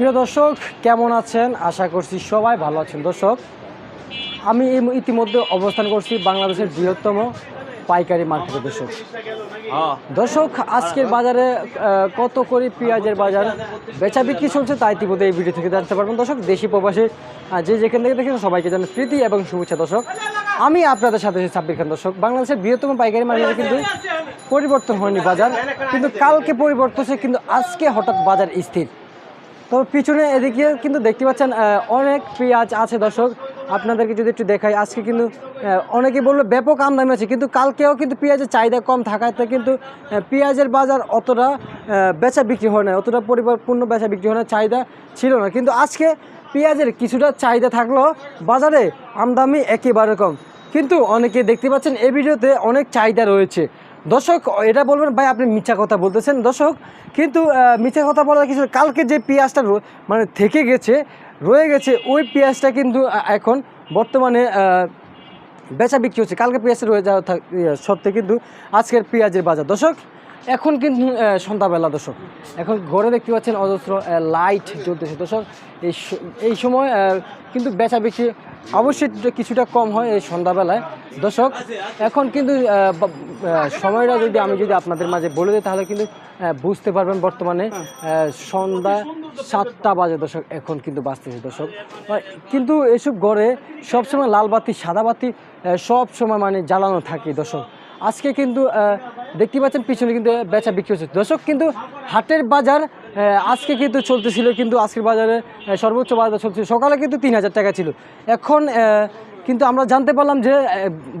প্রিয় দর্শক, কেমন আছেন? আশা করছি সবাই ভালো আছেন। দর্শক, আমি ইতিমধ্যে অবস্থান করছি বাংলাদেশের বৃহত্তম পাইকারি মার্কেটে, দর্শক। দর্শক, আজকের বাজারে কত করে পেঁয়াজের বাজার বেচা বিক্রি চলছে তাই ইতিমধ্যে এই ভিডিও থেকে জানতে পারবেন। দর্শক, দেশি প্রবাসী যে যেখান থেকে দেখেন সবাইকে জানাই প্রীতি এবং শুভেচ্ছা। দর্শক, আমি আপনাদের সাথে সাব্বির খান। দর্শক, বাংলাদেশের বৃহত্তম পাইকারি মার্কেটে কিন্তু পরিবর্তন হয়নি বাজার, কিন্তু কালকে পরিবর্তন হচ্ছে কিন্তু আজকে হঠাৎ বাজার স্থির। তো পিছনে এদিকে কিন্তু দেখতে পাচ্ছেন অনেক পেঁয়াজ আছে দর্শক। আপনাদেরকে যদি একটু দেখাই, আজকে কিন্তু অনেকে বলল ব্যাপক আমদানি আছে কিন্তু কালকেও কিন্তু পেঁয়াজের চাহিদা কম থাকাতে কিন্তু পেঁয়াজের বাজার অতটা বেচা বিক্রি হয় না অতটা পরিপূর্ণ বেচা বিক্রি হয় না চাহিদা ছিল না। কিন্তু আজকে পেঁয়াজের কিছুটা চাহিদা থাকলেও বাজারে আমদানি একেবারে কম। কিন্তু অনেকে দেখতে পাচ্ছেন, এই ভিডিওতে অনেক চাহিদা রয়েছে। দর্শক এটা বলবেন ভাই আপনি মিথ্যা কথা বলতেছেন। দর্শক কিন্তু মিথ্যা কথা বলার কিছু কালকে যে পেঁয়াজটা মানে থেকে গেছে রয়ে গেছে ওই পেঁয়াজটা কিন্তু এখন বর্তমানে বেচা বিক্রি হচ্ছে। কালকে পেঁয়াজটা রয়ে যাওয়া ইয়ে, সত্ত্বে কিন্তু আজকের পেঁয়াজের বাজার। দর্শক এখন কিন্তু সন্ধ্যাবেলা, দর্শক। এখন ঘরে দেখতে পাচ্ছেন অজস্র লাইট জ্বলতেছে। দর্শক, এই এই সময় কিন্তু বেচা বিক্রি অবশ্যই কিছুটা কম হয় এই সন্ধ্যাবেলায়। দর্শক, এখন কিন্তু সময়টা যদি আমি যদি আপনাদের মাঝে বলে দিই, তাহলে কিন্তু বুঝতে পারবেন বর্তমানে সন্ধ্যা সাতটা বাজে দর্শক, এখন কিন্তু বাঁচতেছে দর্শক কিন্তু এসব ঘরে সবসময় লাল বাতি, সাদা বাতি সব সময় মানে জ্বালানো থাকে। দর্শক আজকে কিন্তু দেখতে পাচ্ছেন পিছনে কিন্তু বেচা বিক্রি হচ্ছে। দর্শক, কিন্তু হাটের বাজার আজকে কিন্তু চলতেছিল, কিন্তু আজকের বাজারে সর্বোচ্চ বাজার চলছিল সকালে কিন্তু তিন হাজার টাকা ছিল। এখন কিন্তু আমরা জানতে পারলাম যে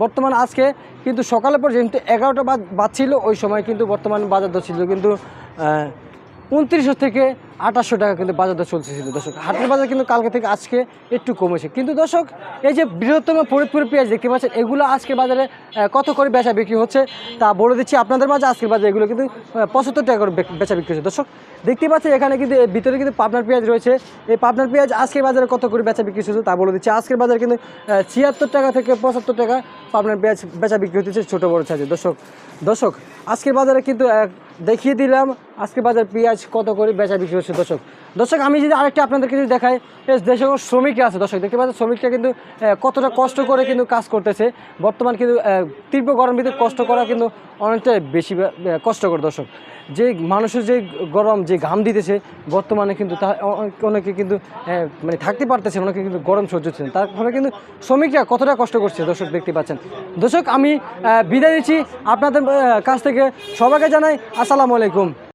বর্তমান আজকে কিন্তু সকালে পর্যন্ত এগারোটা বাজ, বাজছিল, ওই সময় কিন্তু বর্তমান বাজার দর ছিল কিন্তু উনত্রিশশো থেকে আঠাশশো টাকা কিন্তু বাজার দর চলতেছিল দর্শক। হাটের বাজার কিন্তু কালকে থেকে আজকে একটু কমেছে। কিন্তু দর্শক, এই যে বৃহত্তম ফরিদপুর পেঁয়াজ দেখতে পাচ্ছেন, এগুলো আজকে বাজারে কত করে বেচা বিক্রি হচ্ছে তা বলে দিচ্ছি আপনাদের মাঝে। আজকের বাজারে এগুলো কিন্তু পঁচাত্তর টাকা করে বেচা বিক্রি হচ্ছে। দর্শক, দেখতে পাচ্ছেন এখানে কিন্তু ভিতরে কিন্তু পাবনার পেঁয়াজ রয়েছে। এই পাবনার পেঁয়াজ আজকের বাজারে কত করে বেচা বিক্রি হচ্ছে তা বলে দিচ্ছি। আজকের বাজারে কিন্তু ছিয়াত্তর টাকা থেকে পঁচাত্তর টাকা পাবনার পেঁয়াজ বেচা বিক্রি হচ্ছে ছোটো বড় সাইজে দর্শক দর্শক, আজকের বাজারে কিন্তু দেখিয়ে দিলাম আজকে বাজার পেঁয়াজ কত করে বেচা বিক্রি হচ্ছে দর্শক। দর্শক, আমি যদি আরেকটা আপনাদেরকে যদি দেখাই কোনো শ্রমিকরা আছে, দর্শক। দেখতে পাচ্ছেন, শ্রমিকরা কিন্তু কতটা কষ্ট করে কিন্তু কাজ করতেছে। বর্তমান কিন্তু তীব্র গরম ভিতরে কষ্ট করা কিন্তু অনেকটা বেশি কষ্টকর, দর্শক। যে মানুষের যে গরম, যে ঘাম দিতেছে, বর্তমানে কিন্তু তা অনেকে কিন্তু মানে থাকতে পারতেছে অনেকে কিন্তু গরম সহ্য হচ্ছে তার ফলে কিন্তু শ্রমিকরা কতটা কষ্ট করছে, দর্শক, দেখতে পাচ্ছেন। দর্শক, আমি বিদায় দিচ্ছি আপনাদের কাছ থেকে সবাইকে জানাই, আসসালামু আলাইকুম।